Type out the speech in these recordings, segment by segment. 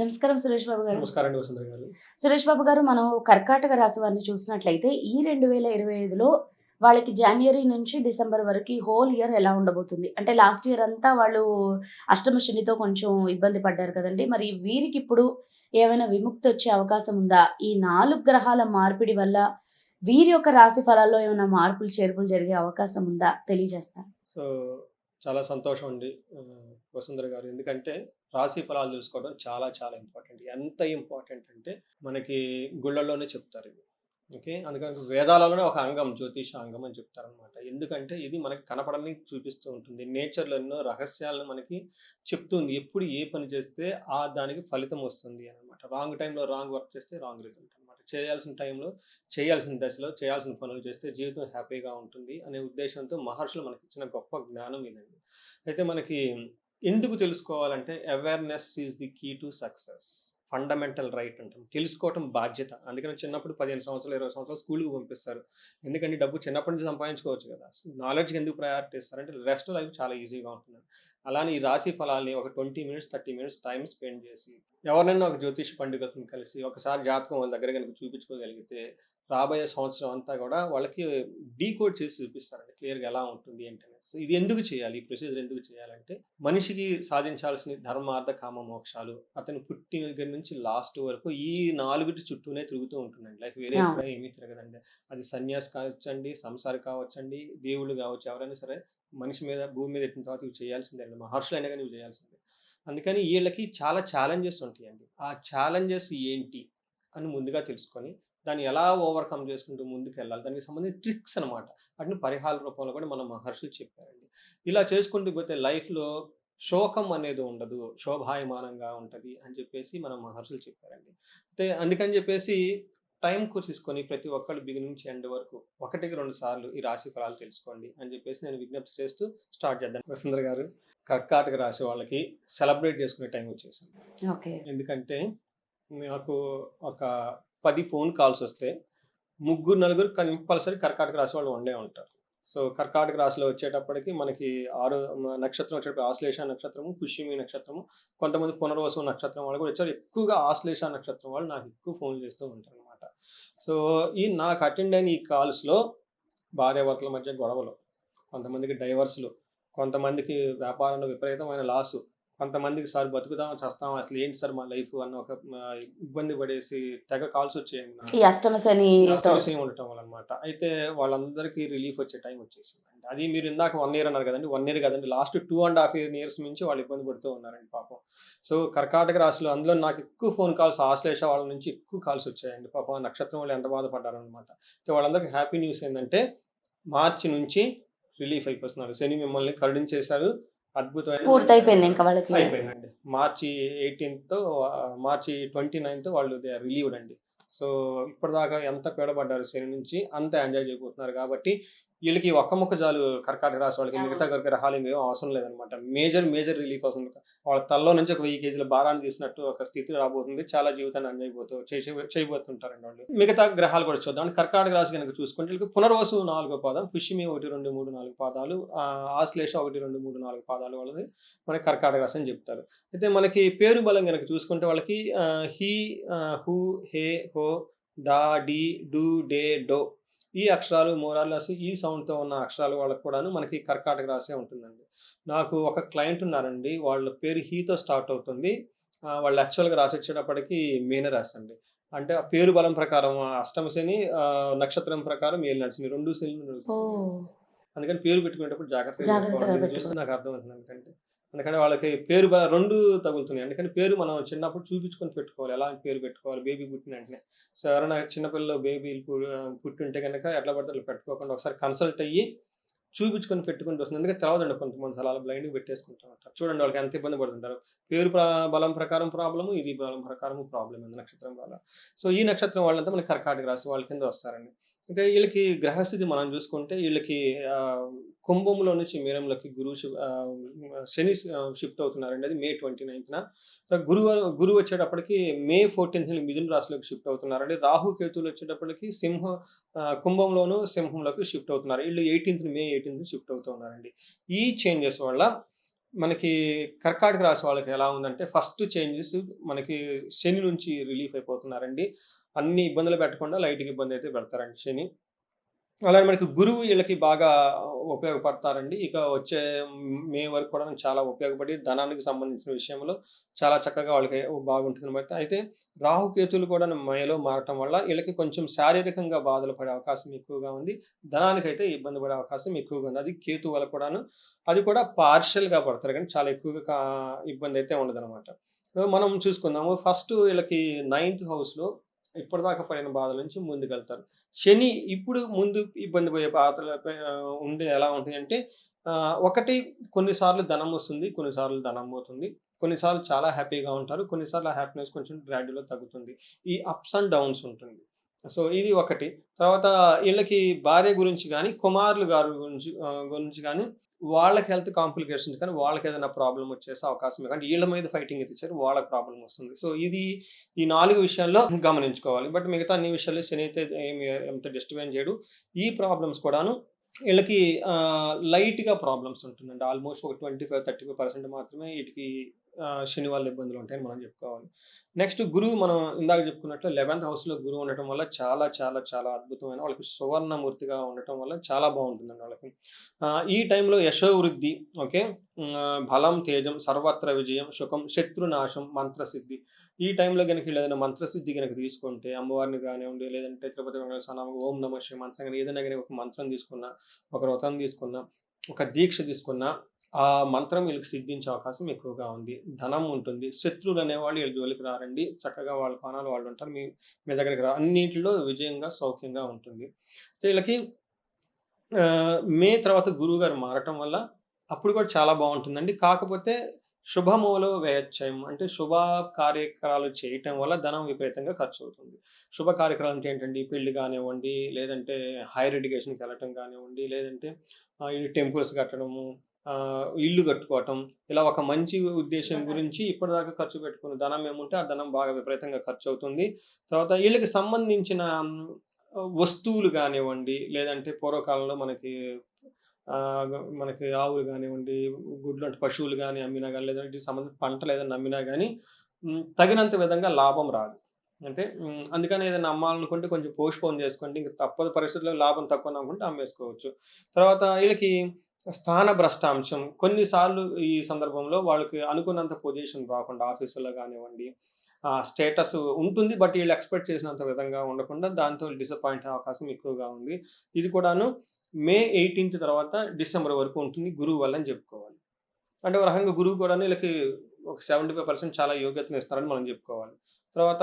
నమస్కారం సురేష్ బాబు గారు. నమస్కారం సురేష్ బాబు గారు మనం కర్కాటక రాశి వారిని చూసినట్లయితే ఈ రెండు వేల ఇరవై ఐదులో వాళ్ళకి జనవరి నుంచి డిసెంబర్ వరకు హోల్ ఇయర్ ఎలా ఉండబోతుంది? అంటే లాస్ట్ ఇయర్ అంతా వాళ్ళు అష్టమ శనితో కొంచెం ఇబ్బంది పడ్డారు కదండి. మరి వీరికి ఇప్పుడు ఏమైనా విముక్తి వచ్చే అవకాశం ఉందా? ఈ నాలుగు గ్రహాల మార్పిడి వల్ల వీరి యొక్క రాశి ఫలాల్లో ఏమైనా మార్పులు చేర్పులు జరిగే అవకాశం ఉందా? తెలియజేస్తారు? సో చాలా సంతోషం అండి వసుంధర గారు. ఎందుకంటే రాశి ఫలాలు తెలుసుకోవడం చాలా చాలా ఇంపార్టెంట్. ఎంత ఇంపార్టెంట్ అంటే మనకి గుళ్ళల్లోనే చెప్తారు ఇది ఓకే? అందుకని వేదాలలోనే ఒక అంగం జ్యోతిష అంగం అని చెప్తారనమాట ఎందుకంటే ఇది మనకి కనపడని చూపిస్తూ ఉంటుంది. నేచర్లో ఎన్నో రహస్యాలను మనకి చెప్తుంది ఎప్పుడు ఏ పని చేస్తే ఆ దానికి ఫలితం వస్తుంది అనమాట రాంగ్ టైంలో రాంగ్ వర్క్ చేస్తే రాంగ్ రిజల్ట్ అనమాట చేయాల్సిన టైంలో చేయాల్సిన దశలో చేయాల్సిన పనులు చేస్తే జీవితం హ్యాపీగా ఉంటుంది అనే ఉద్దేశంతో మహర్షులు మనకి ఇచ్చిన గొప్ప జ్ఞానం ఇదండి. అయితే మనకి ఎందుకు తెలుసుకోవాలంటే awareness is the key to success fundamental right అంటాం. తెలుసుకోవటం బాధ్యత. అందుకని చిన్నప్పుడు పదిహేను సంవత్సరాలు ఇరవై సంవత్సరాలు స్కూల్కి పంపిస్తారు. ఎందుకంటే డబ్బు చిన్నప్పటి నుంచి సంపాదించుకోవచ్చు కదా. నాలెడ్జ్కి ఎందుకు ప్రయారిటీ ఇస్తారంటే రెస్ట్ లైఫ్ చాలా ఈజీగా ఉంటుంది అలానే ఈ రాశి ఫలాల్ని ఒక twenty minutes thirty minutes time spend చేసి ఎవరినైనా ఒక జ్యోతిష పండితులను కలిసి ఒకసారి జాతకం వాళ్ళ దగ్గర కనుక చూపించుకోగలిగితే రాబోయే సంవత్సరం అంతా కూడా వాళ్ళకి డీకోడ్ చేసి చూపిస్తారండి క్లియర్గా ఎలా ఉంటుంది ఏంటనేది సో ఇది ఎందుకు చేయాలి? ఈ ప్రొసీజర్ ఎందుకు చేయాలంటే మనిషికి సాధించాల్సిన ధర్మార్థ కామ మోక్షాలు అతను పుట్టిన దగ్గర నుంచి లాస్ట్ వరకు ఈ నాలుగుటి చుట్టూనే తిరుగుతూ ఉంటుందండి. లైఫ్ వేరే. ఎక్కడ ఏమీ తిరగదండి. అది సన్యాసి కావచ్చండి సంసారి కావచ్చండి దేవుళ్ళు కావచ్చు ఎవరైనా సరే మనిషి మీద భూమి మీద ఎట్టిన తర్వాత ఇవి చేయాల్సిందే అండి. మహర్షులైనా కానీ ఇవి చేయాల్సిందే. అందుకని వీళ్ళకి చాలా ఛాలెంజెస్ ఉంటాయండి. ఆ ఛాలెంజెస్ ఏంటి అని ముందుగా తెలుసుకొని దాన్ని ఎలా ఓవర్కమ్ చేసుకుంటూ ముందుకు వెళ్ళాలి దానికి సంబంధించిన ట్రిక్స్ అనమాట వాటిని పరిహార రూపంలో కూడా మన మహర్షులు చెప్పారండి. ఇలా చేసుకుంటూ పోతే లైఫ్లో శోకం అనేది ఉండదు శోభాయమానంగా ఉంటుంది అని చెప్పేసి మన మహర్షులు చెప్పారండి. అయితే అందుకని చెప్పేసి టైం తీసుకొని ప్రతి ఒక్కళ్ళు బిగిన్ నుంచి ఎండ్ వరకు ఒకటికి రెండు సార్లు ఈ రాశి ఫలాలు తెలుసుకోండి అని చెప్పేసి నేను విజ్ఞప్తి చేస్తూ స్టార్ట్ చేద్దాం. వసుంధర గారు. కర్కాటక రాశి వాళ్ళకి సెలబ్రేట్ చేసుకునే టైం వచ్చేసింది. ఓకే. ఎందుకంటే నాకు ఒక పది ఫోన్ కాల్స్ వస్తే ముగ్గురు నలుగురు కంపల్సరీ కర్కాటక రాశి వాళ్ళు ఉండే ఉంటారు. సో కర్కాటక రాశిలో వచ్చేటప్పటికి మనకి ఆరు నక్షత్రం వచ్చేటప్పుడు ఆశ్లేష నక్షత్రము పుష్యమి నక్షత్రము కొంతమంది పునర్వసు నక్షత్రం వాళ్ళు కూడా వచ్చారు. ఎక్కువగా ఆశ్లేష నక్షత్రం వాళ్ళు నాకు ఎక్కువ ఫోన్ చేస్తూ ఉంటారు. సో ఈ నాకు అటెండ్ అయిన ఈ కాల్స్లో భార్యాభర్తల మధ్య గొడవలు కొంతమందికి డైవర్స్లు కొంతమందికి వ్యాపారంలో విపరీతమైన లాసు కొంతమందికి సార్ బతుకుదాం చస్తాం అసలు ఏంటి సార్ మా లైఫ్ అన్న ఒక ఇబ్బంది పడేసి తెగ కాల్స్ వచ్చాయండి. ఈ ఉండటం వల్ల అనమాట అయితే వాళ్ళందరికీ రిలీఫ్ వచ్చే టైం వచ్చేసింది అది మీరు ఇందాక వన్ ఇయర్ అన్నారు కదండి వన్ ఇయర్ కదండి last two and half years నుంచి వాళ్ళు ఇబ్బంది పడుతూ ఉన్నారండి పాపం. సో కర్కాటక రాశిలో అందులో నాకు ఎక్కువ ఫోన్ కాల్స్ ఆశ్లేష వాళ్ళ నుంచి ఎక్కువ కాల్స్ వచ్చాయండి పాపం. ఆ నక్షత్రం వాళ్ళు ఎంత బాధపడ్డారు అనమాట అయితే వాళ్ళందరికీ హ్యాపీ న్యూస్ ఏంటంటే మార్చి నుంచి రిలీఫ్ అయిపోతున్నారు. శని మిమ్మల్ని కరుణించేశారు. అద్భుతమైన పూర్తయిపోయింది ఇంకా వాళ్ళకి. అయిపోయిందండి. March eighteenth March twenty ninth వాళ్ళు దే రిలీవ్డ్ అండి. సో ఇప్పటిదాకా ఎంత పీడబడ్డారు శని నుంచి అంత ఎంజాయ్ చేయబోతున్నారు కాబట్టి వీళ్ళకి ఒక్క ముక్క చాలు కర్కాటక రాశి వాళ్ళకి మిగతా గ్రహాలు ఇంకేం అవసరం లేదనమాట. మేజర్ మేజర్ రిలీఫ్ అవుతుంది వాళ్ళ తల్లో నుంచి ఒక వెయ్యి కేజీల భారాన్ని తీసినట్టు ఒక స్థితి రాబోతుంది. చాలా జీవితాన్ని ఎంజాయ్ పోతూ చేసే- చేయబోతుంటారండి వాళ్ళు. మిగతా గ్రహాలు కూడా చూద్దాం. కర్కాటక రాశి కనుక చూసుకుంటే వీళ్ళకి పునర్వసు నాలుగో పాదం పుష్యమి ఒకటి రెండు మూడు నాలుగు పాదాలు ఆశ్లేష ఒకటి రెండు మూడు నాలుగు పాదాలు వాళ్ళది మనకి కర్కాటక రాశి అని చెప్తారు. అయితే మనకి పేరు బలం కనుక చూసుకుంటే వాళ్ళకి హీ హూ హే హో డా డి డు డే డో ఈ అక్షరాలు మోరాలస్ ఈ సౌండ్తో ఉన్న అక్షరాలు వాళ్ళకి కూడాను మనకి కర్కాటక రాసే ఉంటుందండి. నాకు ఒక క్లయింట్ ఉన్నారండి వాళ్ళ పేరు హీతో స్టార్ట్ అవుతుంది. వాళ్ళు యాక్చువల్గా రాసి వచ్చేటప్పటికి మీన రాసి అండి అంటే ఆ పేరు బలం ప్రకారం అష్టమ శని నక్షత్రం ప్రకారం ఏళ్ళు నడిచింది రెండు శని అందుకని పేరు పెట్టుకునేటప్పుడు జాగ్రత్తగా చూస్తే నాకు అర్థమవుతుంది. ఎందుకంటే అందుకని వాళ్ళకి పేరు రెండు తగులుతున్నాయి. అందుకని పేరు మనం చిన్నప్పుడు చూపించుకొని పెట్టుకోవాలి. ఎలా పేరు పెట్టుకోవాలి బేబీ పుట్టిన వెంటనే. సో ఎవరైనా చిన్నపిల్లలు బేబీలు పుట్టి ఉంటే కనుక ఎట్లా పడితే అట్లా పెట్టుకోకుండా ఒకసారి కన్సల్ట్ అయ్యి చూపించుకొని పెట్టుకుంటూ వస్తుంది. ఎందుకంటే తెలవదండి కొంతమంది సలాలు బ్లైండ్గా పెట్టేసుకుంటూ ఉంటారు చూడండి వాళ్ళకి ఎంత ఇబ్బంది పడుతుంటారు. పేరు బలం ప్రకారం ప్రాబ్లము ఇది బలం ప్రకారం ప్రాబ్లం ఉంది నక్షత్రం వల్ల. సో ఈ నక్షత్రం వాళ్ళంతా మనకి కర్కాటక రాశి వాళ్ళ కింద వస్తారండి. అయితే వీళ్ళకి గ్రహస్థితి మనం చూసుకుంటే వీళ్ళకి కుంభంలో నుంచి మీనంలోకి గురువు శని షిఫ్ట్ అవుతున్నారండి. అది మే ట్వంటీ నైన్త్న. గురువు గురువు వచ్చేటప్పటికి మే ఫోర్టీన్త్ మిథున రాశిలోకి షిఫ్ట్ అవుతున్నారండి. రాహు కేతువులు వచ్చేటప్పటికి సింహ కుంభంలోను సింహంలోకి షిఫ్ట్ అవుతున్నారు. వీళ్ళు ఎయిటీన్త్ మే ఎయిటీన్త్ షిఫ్ట్ అవుతూ ఉన్నారండి ఈ చేంజెస్ వల్ల మనకి కర్కాటక రాశి వాళ్ళకి ఎలా ఉందంటే ఫస్ట్ చేంజెస్ మనకి శని నుంచి రిలీఫ్ అయిపోతున్నారండి. అన్ని ఇబ్బందులు పెట్టకుండా లైట్కి ఇబ్బంది అయితే పెడతారండి శని. అలానే మనకి గురువు వీళ్ళకి బాగా ఉపయోగపడతారండి. ఇక వచ్చే మే వరకు కూడా చాలా ఉపయోగపడి ధనానికి సంబంధించిన విషయంలో చాలా చక్కగా వాళ్ళకి బాగుంటుంది అనమాట అయితే రాహుకేతులు కూడా మేలో మారటం వల్ల వీళ్ళకి కొంచెం శారీరకంగా బాధలు పడే అవకాశం ఎక్కువగా ఉంది. ధనానికి అయితే ఇబ్బంది పడే అవకాశం ఎక్కువగా ఉంది. అది కేతు వల్ల కూడాను. అది కూడా పార్షియల్గా పడతారు కానీ చాలా ఎక్కువగా కా- ఇబ్బంది అయితే ఉండదు అనమాట మనం చూసుకుందాము. ఫస్ట్ వీళ్ళకి నైన్త్ హౌస్లో ఇప్పటిదాకా పడిన బాధల నుంచి ముందుకెళ్తారు. శని ఇప్పుడు ముందు ఇబ్బంది పోయే బాధలు ఉండే ఎలా ఉంటుంది అంటే ఒకటి కొన్నిసార్లు ధనం వస్తుంది కొన్నిసార్లు ధనం పోతుంది. కొన్నిసార్లు చాలా హ్యాపీగా ఉంటారు కొన్నిసార్లు హ్యాపీనెస్ కొంచెం గ్రాడ్యువల్గా తగ్గుతుంది. ఈ అప్స్ అండ్ డౌన్స్ ఉంటుంది. సో ఇది ఒకటి. తర్వాత వీళ్ళకి భార్య గురించి కానీ కుమారులు గారి గురించి గురించి కానీ వాళ్ళకి హెల్త్ కాంప్లికేషన్స్ కానీ వాళ్ళకి ఏదైనా ప్రాబ్లం వచ్చేసే అవకాశం కానీ వీళ్ళ మీద ఫైటింగ్ ఇచ్చారు వాళ్ళకి ప్రాబ్లం వస్తుంది. సో ఇది ఈ నాలుగు విషయాల్లో గమనించుకోవాలి. బట్ మిగతా అన్ని విషయాల్లో శని అయితే ఏమి ఎంత డిస్టర్బెన్స్ చేయడు. ఈ ప్రాబ్లమ్స్ కూడాను వీళ్ళకి లైట్గా ప్రాబ్లమ్స్ ఉంటుందండి. ఆల్మోస్ట్ ఒక twenty five thirty five percent మాత్రమే వీటికి శని వల్ల ఇబ్బందులు ఉంటాయని మనం చెప్పుకోవాలి. నెక్స్ట్ గురువు మనం ఇందాక చెప్పుకున్నట్లు లెవెన్త్ హౌస్లో గురువు ఉండటం వల్ల చాలా చాలా చాలా అద్భుతమైన వాళ్ళకి సువర్ణమూర్తిగా ఉండటం వల్ల చాలా బాగుంటుందండి వాళ్ళకి. ఈ టైంలో యశోవృద్ధి ఓకే? బలం తేజం సర్వత్ర విజయం సుఖం శత్రునాశం మంత్రసిద్ధి. ఈ టైంలో కనుక ఏదైనా మంత్రసిద్ధి కనుక తీసుకుంటే అమ్మవారిని కానివ్వండి లేదంటే తిరుపతి వెంకటేశ్వర స్వామి ఓం నమ శివ మంత్రం కానీ ఏదైనా కానీ ఒక మంత్రం తీసుకున్నా ఒక వ్రతం తీసుకున్నా ఒక దీక్ష తీసుకున్నా ఆ మంత్రం వీళ్ళకి సిద్ధించే అవకాశం ఎక్కువగా ఉంది. ధనం ఉంటుంది. శత్రువులు అనేవాళ్ళు వీళ్ళ జోలికి రారండి. చక్కగా వాళ్ళ పానాలు వాళ్ళు ఉంటారు. మీ మీ దగ్గరికి రా అన్నింటిలో విజయంగా సౌఖ్యంగా ఉంటుంది. వీళ్ళకి మే తర్వాత గురువు గారు మారటం వల్ల అప్పుడు కూడా చాలా బాగుంటుందండి. కాకపోతే శుభమూలో వ్యయచ్చయం అంటే శుభ కార్యక్రమాలు చేయటం వల్ల ధనం విపరీతంగా ఖర్చు అవుతుంది. శుభ కార్యక్రమాలు అంటే ఏంటండి? పెళ్ళి కానివ్వండి లేదంటే హైయర్ ఎడ్యుకేషన్కి వెళ్ళటం కానివ్వండి లేదంటే ఈ టెంపుల్స్ కట్టడము ఇల్లు కట్టుకోవటం ఇలా ఒక మంచి ఉద్దేశం గురించి ఇప్పటిదాకా ఖర్చు పెట్టుకున్న ధనం ఏముంటే ఆ ధనం బాగా విపరీతంగా ఖర్చు అవుతుంది తర్వాత వీళ్ళకి సంబంధించిన వస్తువులు కానివ్వండి లేదంటే పూర్వకాలంలో మనకి మనకి ఆవులు కానివ్వండి గుడ్లు అంటే పశువులు కానీ అమ్మినా కానీ లేదంటే సంబంధించిన పంటలు ఏదైనా అమ్మినా కానీ తగినంత విధంగా లాభం రాదు. అంటే అందుకని ఏదైనా అమ్మాలనుకుంటే కొంచెం పోస్ట్ పోన్ చేసుకోండి. ఇంకా తప్పదు పరిస్థితుల్లో లాభం తక్కువ అనుకుంటే అమ్మేసుకోవచ్చు. తర్వాత వీళ్ళకి స్థాన భ్రష్టాంశం కొన్నిసార్లు ఈ సందర్భంలో వాళ్ళకి అనుకున్నంత పొజిషన్ రాకుండా ఆఫీసులో కానివ్వండి స్టేటస్ ఉంటుంది బట్ వీళ్ళు ఎక్స్పెక్ట్ చేసినంత విధంగా ఉండకుండా దాంతో డిసప్పాయింట్ అయ్యే అవకాశం ఎక్కువగా ఉంది. ఇది కూడాను మే ఎయిటీన్త్ తర్వాత డిసెంబర్ వరకు ఉంటుంది గురువు వల్ల అని చెప్పుకోవాలి. అంటే ఒక రకంగా గురువు కూడా వీళ్ళకి ఒక సెవెంటీ ఫైవ్ పర్సెంట్ చాలా యోగ్యతను ఇస్తారని మనం చెప్పుకోవాలి. తర్వాత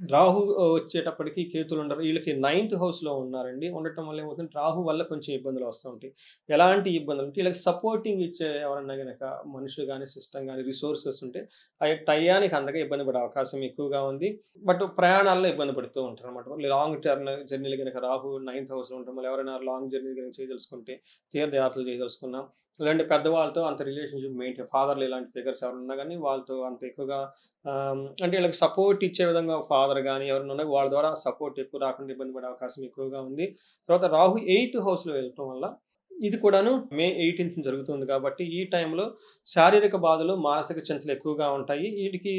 రాహు వచ్చేటప్పటికి కేతులు ఉండరు. వీళ్ళకి నైన్త్ హౌస్లో ఉన్నారండి. ఉండటం వల్ల ఏమవుతుంది? రాహు వల్ల కొంచెం ఇబ్బందులు వస్తూ ఉంటాయి. ఎలాంటి ఇబ్బందులు అంటే వీళ్ళకి సపోర్టింగ్ ఇచ్చే ఎవరన్నా కనుక మనుషులు కానీ సిస్టమ్ కానీ రిసోర్సెస్ ఉంటే అవి టయానికి అందగా ఇబ్బంది పడే అవకాశం ఎక్కువగా ఉంది. బట్ ప్రయాణాల్లో ఇబ్బంది పడుతూ ఉంటారు అనమాట లాంగ్ టర్మ్ జర్నీలు కనుక రాహు నైన్త్ హౌస్లో ఉండటం వల్ల ఎవరైనా లాంగ్ జర్నీ కనుక చేయదలుచుకుంటే తీర్థయాత్రలు చేయదలుచుకున్నాం. లేదంటే పెద్దవాళ్ళతో అంత రిలేషన్షిప్ మెయింటైన్ ఫాదర్లు ఇలాంటి ఫిగర్స్ ఎవరు ఉన్నా కానీ వాళ్ళతో అంత ఎక్కువగా అంటే వీళ్ళకి సపోర్ట్ ఇచ్చే విధంగా ఫాదర్ కానీ ఎవరైనా ఉన్నా వాళ్ళ ద్వారా సపోర్ట్ ఎక్కువ రాకుండా ఇబ్బంది పడే అవకాశం ఎక్కువగా ఉంది. తర్వాత రాహు ఎయిత్ హౌస్లో వెళ్ళటం వల్ల ఇది కూడాను మే ఎయిటీన్త్ జరుగుతుంది కాబట్టి ఈ టైంలో శారీరక బాధలు మానసిక చింతలు ఎక్కువగా ఉంటాయి. వీటికి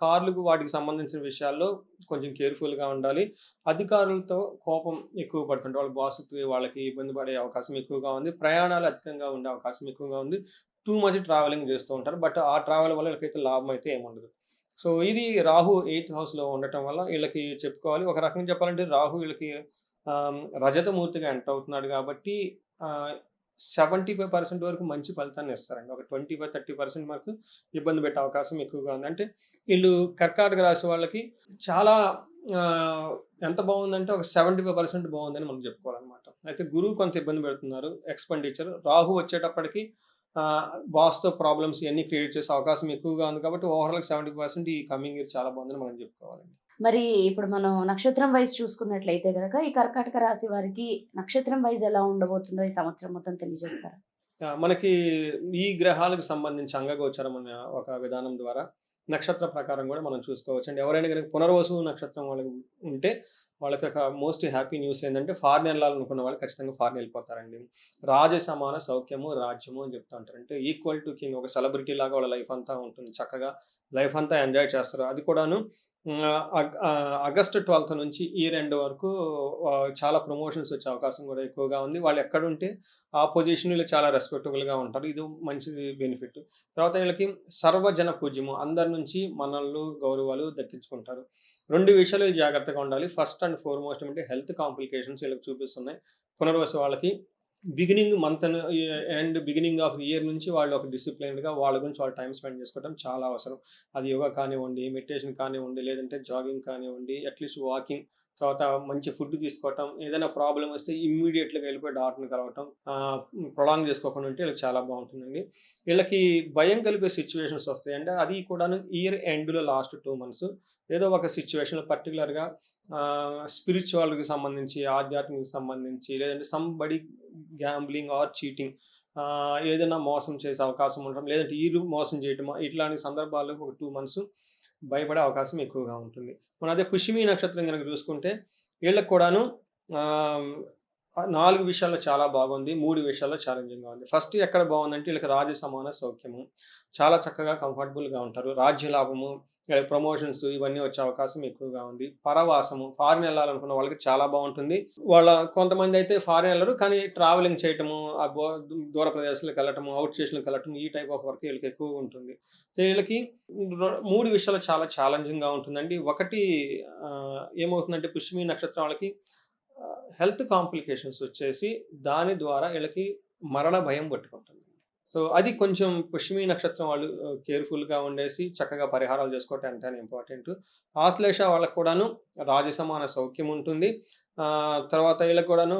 కార్లకు వాటికి సంబంధించిన విషయాల్లో కొంచెం కేర్ఫుల్గా ఉండాలి. అధికారులతో కోపం ఎక్కువ పడుతుంటే వాళ్ళ బాసుకి వాళ్ళకి ఇబ్బంది పడే అవకాశం ఎక్కువగా ఉంది. ప్రయాణాలు అధికంగా ఉండే అవకాశం ఎక్కువగా ఉంది. టూ మచ్ ట్రావెలింగ్ చేస్తూ ఉంటారు. బట్ ఆ ట్రావెల్ వల్ల వీళ్ళకైతే లాభం అయితే ఏముండదు సో ఇది రాహు ఎయిత్ హౌస్లో ఉండటం వల్ల వీళ్ళకి చెప్పుకోవాలి. ఒక రకంగా చెప్పాలంటే రాహు వీళ్ళకి రజతమూర్తిగా ఎంటర్ అవుతున్నాడు కాబట్టి సెవెంటీ ఫైవ్ పర్సెంట్ వరకు మంచి ఫలితాన్ని ఇస్తారండి. ఒక ట్వంటీ ఫైవ్ థర్టీ పర్సెంట్ వరకు ఇబ్బంది పెట్టే అవకాశం ఎక్కువగా ఉంది. అంటే వీళ్ళు కర్కాటక రాశి వాళ్ళకి చాలా ఎంత బాగుందంటే ఒక సెవెంటీ ఫైవ్ పర్సెంట్ బాగుందని మనం చెప్పుకోవాలన్నమాట. అయితే గురువు కొంత ఇబ్బంది పెడుతున్నారు. ఎక్స్పెండిచర్ రాహు వచ్చేటప్పటికి బాస్తో ప్రాబ్లమ్స్ ఇవన్నీ క్రియేట్ చేసే అవకాశం ఎక్కువగా ఉంది కాబట్టి ఓవరాల్ సెవెంటీ పర్సెంట్ ఈ కమింగ్ ఇయర్ చాలా బాగుందని మనం చెప్పుకోవాలండి. మరి ఇప్పుడు మనం నక్షత్రం వైజ్ చూసుకున్నట్లయితే కనుక ఈ కర్కాటక రాశి వారికి నక్షత్రం వైజ్ ఎలా ఉండబోతుందో ఈ సంవత్సరం మొత్తం తెలియజేస్తారా? మనకి ఈ గ్రహాలకు సంబంధించి అంగగోచరం అనే ఒక విధానం ద్వారా నక్షత్ర ప్రకారం కూడా మనం చూసుకోవచ్చు. అండి ఎవరైనా కనుక పునర్వసు నక్షత్రం వాళ్ళకి ఉంటే వాళ్ళకి ఒక మోస్ట్ హ్యాపీ న్యూస్ ఏంటంటే ఫారిన్ వెళ్ళాలనుకున్న వాళ్ళు ఖచ్చితంగా ఫారిన్ వెళ్ళిపోతారండి. రాజ సమాన సౌఖ్యము రాజ్యము అని చెప్తా ఉంటారు. అంటే ఈక్వల్ టు కింగ్ ఒక సెలబ్రిటీ లాగా వాళ్ళ లైఫ్ అంతా ఉంటుంది. చక్కగా లైఫ్ అంతా ఎంజాయ్ చేస్తారు. అది కూడాను ఆగస్టు ట్వెల్త్ నుంచి ఈ రెండు వరకు చాలా ప్రమోషన్స్ వచ్చే అవకాశం కూడా ఎక్కువగా ఉంది. వాళ్ళు ఎక్కడుంటే ఆ పొజిషన్లో చాలా రెస్పెక్టబుల్గా ఉంటారు. ఇది మంచిది బెనిఫిట్. తర్వాత వీళ్ళకి సర్వజన పూజ్యము. అందరి నుంచి మనల్ని గౌరవాలు దక్కించుకుంటారు. రెండు విషయాలు జాగ్రత్తగా ఉండాలి. ఫస్ట్ అండ్ ఫార్మోస్ట్ అంటే హెల్త్ కాంప్లికేషన్స్ వీళ్ళకి చూపిస్తున్నాయి. పునర్వసు వాళ్ళకి beginning month and beginning of year నుంచి వాళ్ళు ఒక డిసిప్లైన్డ్గా వాళ్ళ గురించి వాళ్ళు టైం స్పెండ్ చేసుకోవడం చాలా అవసరం. అది యోగా కానివ్వండి మెడిటేషన్ కానివ్వండి లేదంటే జాగింగ్ కానివ్వండి అట్లీస్ట్ వాకింగ్ తర్వాత మంచి ఫుడ్ తీసుకోవటం ఏదైనా ప్రాబ్లం వస్తే ఇమ్మీడియట్గా వెళ్ళిపోయి డాక్టర్ని కలవటం ప్రొలాంగ్ చేసుకోకుండా ఉంటే వీళ్ళకి చాలా బాగుంటుందండి. వీళ్ళకి భయం కలిపే సిచ్యువేషన్స్ వస్తాయండి. అది కూడాను ఇయర్ ఎండ్లో లాస్ట్ టూ మంత్స్. ఏదో ఒక సిచ్యువేషన్లో పర్టికులర్గా స్పిరిచువల్కి సంబంధించి ఆధ్యాత్మిక సంబంధించి లేదంటే సంబడి గ్యాంబ్లింగ్ ఆర్ చీటింగ్ ఏదైనా మోసం చేసే అవకాశం ఉండటం లేదంటే ఈరు మోసం చేయటం ఇట్లాంటి సందర్భాల్లో ఒక టూ మంత్స్ భయపడే అవకాశం ఎక్కువగా ఉంటుంది. మనం అదే పుష్మి నక్షత్రం కనుక చూసుకుంటే వీళ్ళకి కూడాను నాలుగు విషయాల్లో చాలా బాగుంది మూడు విషయాల్లో ఛాలెంజింగ్గా ఉంది. ఫస్ట్ ఎక్కడ బాగుందంటే వీళ్ళకి రాజ్య సమాన సౌఖ్యము. చాలా చక్కగా కంఫర్టబుల్గా ఉంటారు. రాజ్య లాభము ప్రమోషన్స్ ఇవన్నీ వచ్చే అవకాశం ఎక్కువగా ఉంది. పరవాసము ఫారిన్ వెళ్ళాలనుకున్న వాళ్ళకి చాలా బాగుంటుంది. వాళ్ళ కొంతమంది అయితే ఫారిన్ వెళ్ళరు కానీ ట్రావెలింగ్ చేయటము ఆ దూర ప్రదేశాలకు వెళ్ళటము అవుట్ స్టేషన్లకు వెళ్ళటం ఈ టైప్ ఆఫ్ వర్క్ వీళ్ళకి ఎక్కువగా ఉంటుంది. వీళ్ళకి మూడు విషయాలు చాలా ఛాలెంజింగ్గా ఉంటుందండి. ఒకటి ఏమవుతుందంటే పుష్మి నక్షత్రం వాళ్ళకి హెల్త్ కాంప్లికేషన్స్ వచ్చేసి దాని ద్వారా వీళ్ళకి మరణ భయం పట్టుకుంటుంది. సో అది కొంచెం పుష్మి నక్షత్రం వాళ్ళు కేర్ఫుల్గా ఉండేసి చక్కగా పరిహారాలు చేసుకోవటం ఎంతైనా ఇంపార్టెంట్. ఆశ్లేష వాళ్ళకు కూడాను రాజసమాన సౌఖ్యం ఉంటుంది. తర్వాత వీళ్ళకి కూడాను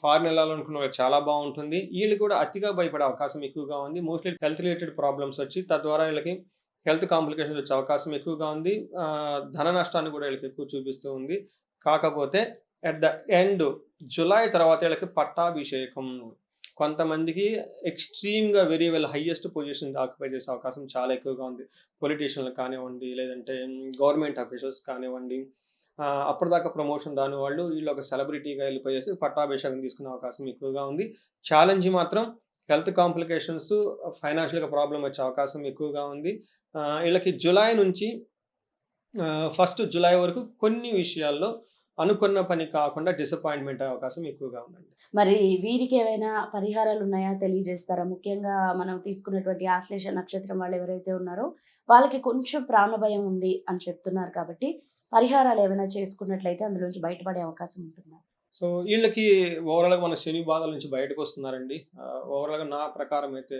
ఫారిన్ వెళ్ళాలనుకున్న వాళ్ళకి చాలా బాగుంటుంది. వీళ్ళు కూడా అతిగా భయపడే అవకాశం ఎక్కువగా ఉంది. మోస్ట్లీ హెల్త్ రిలేటెడ్ ప్రాబ్లమ్స్ వచ్చి తద్వారా వీళ్ళకి హెల్త్ కాంప్లికేషన్స్ వచ్చే అవకాశం ఎక్కువగా ఉంది. ధన నష్టాన్ని కూడా వీళ్ళకి ఎక్కువ చూపిస్తూ ఉంది. కాకపోతే అట్ ద ఎండ్ జులై తర్వాత వీళ్ళకి పట్టాభిషేకం. కొంతమందికి ఎక్స్ట్రీమ్గా very well highest position occupy చేసే అవకాశం చాలా ఎక్కువగా ఉంది. పొలిటీషియన్లు కానివ్వండి లేదంటే గవర్నమెంట్ అఫీషియల్స్ కానివ్వండి అప్పటిదాకా ప్రమోషన్ రాని వాళ్ళు వీళ్ళు ఒక సెలబ్రిటీగా వెళ్ళిపోయేసి పట్టాభిషేకం తీసుకునే అవకాశం ఎక్కువగా ఉంది. ఛాలెంజ్ మాత్రం హెల్త్ కాంప్లికేషన్స్ ఫైనాన్షియల్గా ప్రాబ్లం వచ్చే అవకాశం ఎక్కువగా ఉంది. వీళ్ళకి జులై నుంచి ఫస్ట్ జులై వరకు కొన్ని విషయాల్లో అనుకున్న పని కాకుండా డిసప్పాయింట్మెంట్ అయ్యే అవకాశం ఎక్కువగా ఉందండి. మరి వీరికి ఏమైనా పరిహారాలు ఉన్నాయా తెలియజేస్తారా? ముఖ్యంగా మనం తీసుకున్నటువంటి ఆశ్లేష నక్షత్రం వాళ్ళు ఎవరైతే ఉన్నారో వాళ్ళకి కొంచెం ప్రాణభయం ఉంది అని చెప్తున్నారు కాబట్టి పరిహారాలు ఏమైనా చేసుకున్నట్లయితే అందులోంచి బయటపడే అవకాశం ఉంటుందా? సో వీళ్ళకి ఓవరాల్గా మన శని బాధల నుంచి బయటకు వస్తున్నారండి ఓవరాల్గా నా ప్రకారం అయితే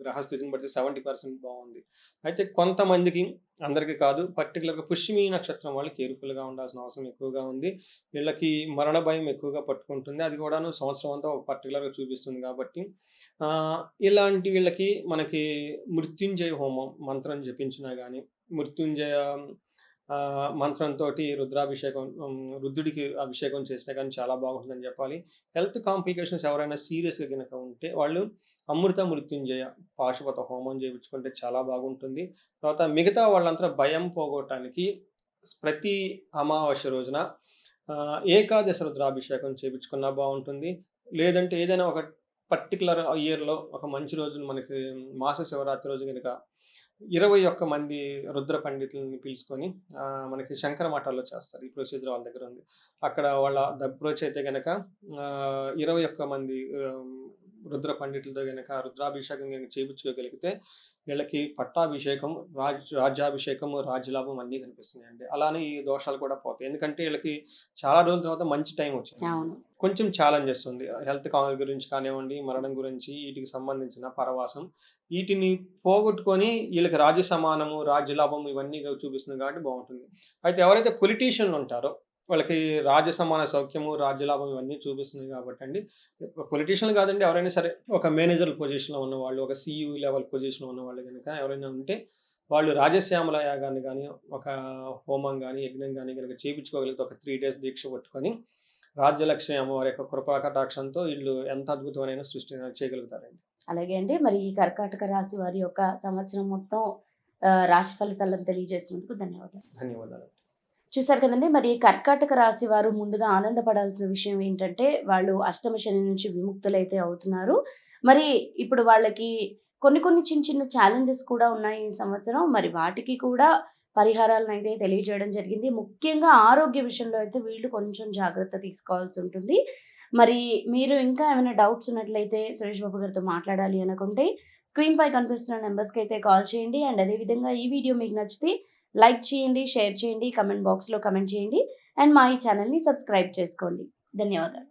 గ్రహస్థితిని బట్టి సెవెంటీ పర్సెంట్ బాగుంది. అయితే కొంతమందికి అందరికీ కాదు పర్టికులర్గా పుష్మి నక్షత్రం వాళ్ళు కేర్ఫుల్గా ఉండాల్సిన అవసరం ఎక్కువగా ఉంది. వీళ్ళకి మరణ భయం ఎక్కువగా పట్టుకుంటుంది. అది కూడాను సంవత్సరం అంతా ఒక పర్టికులర్గా చూపిస్తుంది కాబట్టి ఇలాంటి వీళ్ళకి మనకి మృత్యుంజయ హోమం మంత్రం జపించినా కానీ మృత్యుంజయ మంత్రంతో రుద్రాభిషేకం రుద్రుడికి అభిషేకం చేసినా కానీ చాలా బాగుంటుందని చెప్పాలి. హెల్త్ కాంప్లికేషన్స్ ఎవరైనా సీరియస్గా కనుక ఉంటే వాళ్ళు అమృత మృత్యుంజయ పాశుపత హోమం చేయించుకుంటే చాలా బాగుంటుంది. తర్వాత మిగతా వాళ్ళంతా భయం పోగొట్టడానికి ప్రతి అమావాస్య రోజున ఏకాదశ రుద్రాభిషేకం చేయించుకున్నా బాగుంటుంది. లేదంటే ఏదైనా ఒక పర్టికులర్ ఇయర్లో ఒక మంచి రోజున మనకి మాస శివరాత్రి రోజు కనుక ఇరవై ఒక్క మంది రుద్ర పండితులని పిలుచుకొని మనకి శంకర మఠాల్లో చేస్తారు. ఈ ప్రొసీజర్ వాళ్ళ దగ్గర ఉంది. అక్కడ వాళ్ళ అప్రోచ్ అయితే కనుక ఇరవై ఒక్క మంది రుద్ర పండితులతో కనుక రుద్రాభిషేకం కనుక చేయించుకోగలిగితే వీళ్ళకి పట్టాభిషేకం రాజ్ రాజ్యాభిషేకం రాజ్యలాభం అన్నీ కనిపిస్తున్నాయండి. అలానే ఈ దోషాలు కూడా పోతాయి. ఎందుకంటే వీళ్ళకి చాలా రోజుల తర్వాత మంచి టైం వచ్చింది. కొంచెం ఛాలెంజెస్ ఉంది హెల్త్ గురించి కానివ్వండి మరణం గురించి వీటికి సంబంధించిన పరవాసం. వీటిని పోగొట్టుకొని వీళ్ళకి రాజ్య సమానము రాజ్య లాభం ఇవన్నీ చూపిస్తుంది కాబట్టి బాగుంటుంది. అయితే ఎవరైతే పొలిటీషియన్లు ఉంటారో వాళ్ళకి రాజ్య సమాన సౌఖ్యము రాజ్య లాభం ఇవన్నీ చూపిస్తుంది కాబట్టి అండి పొలిటీషియన్ కాదండి ఎవరైనా సరే ఒక మేనేజర్ పొజిషన్లో ఉన్న వాళ్ళు ఒక సిఇఓ లెవెల్ పొజిషన్లో ఉన్న వాళ్ళు కనుక ఎవరైనా ఉంటే వాళ్ళు రాజశ్యామల యాగాన్ని కానీ ఒక హోమం కానీ యజ్ఞం కానీ కనుక చేయించుకోగలిగితే ఒక త్రీ డేస్ దీక్ష పట్టుకొని రాజ్యలక్ష్మి అమ్మవారి యొక్క కృపా కటాక్షంతో వీళ్ళు ఎంత అద్భుతమైన సృష్టి చేయగలుగుతారండి. అలాగే అండి మరి ఈ కర్కాటక రాశి వారి యొక్క సంవత్సరం మొత్తం రాశి ఫలితాలను తెలియజేసినందుకు ధన్యవాదాలు. ధన్యవాదాలు. చూసారు కదండి మరి కర్కాటక రాశి వారు ముందుగా ఆనందపడాల్సిన విషయం ఏంటంటే వాళ్ళు అష్టమ శని నుంచి విముక్తులైతే అవుతున్నారు. మరి ఇప్పుడు వాళ్ళకి కొన్ని కొన్ని చిన్న చిన్న ఛాలెంజెస్ కూడా ఉన్నాయి ఈ సంవత్సరం. మరి వాటికి కూడా పరిహారాలను అయితే తెలియజేయడం జరిగింది. ముఖ్యంగా ఆరోగ్య విషయంలో అయితే వీళ్ళు కొంచెం జాగ్రత్త తీసుకోవాల్సి ఉంటుంది. మరి మీరు ఇంకా ఏమైనా డౌట్స్ ఉన్నట్లయితే సురేష్ బాబు గారితో మాట్లాడాలి అనుకుంటే స్క్రీన్ పై కనిపిస్తున్న నెంబర్స్కి అయితే కాల్ చేయండి. అండ్ అదేవిధంగా ఈ వీడియో మీకు నచ్చితే లైక్ చేయండి షేర్ చేయండి కమెంట్ బాక్స్లో కమెంట్ చేయండి అండ్ మా ఈ ఛానల్ని సబ్స్క్రైబ్ చేసుకోండి. ధన్యవాదాలు.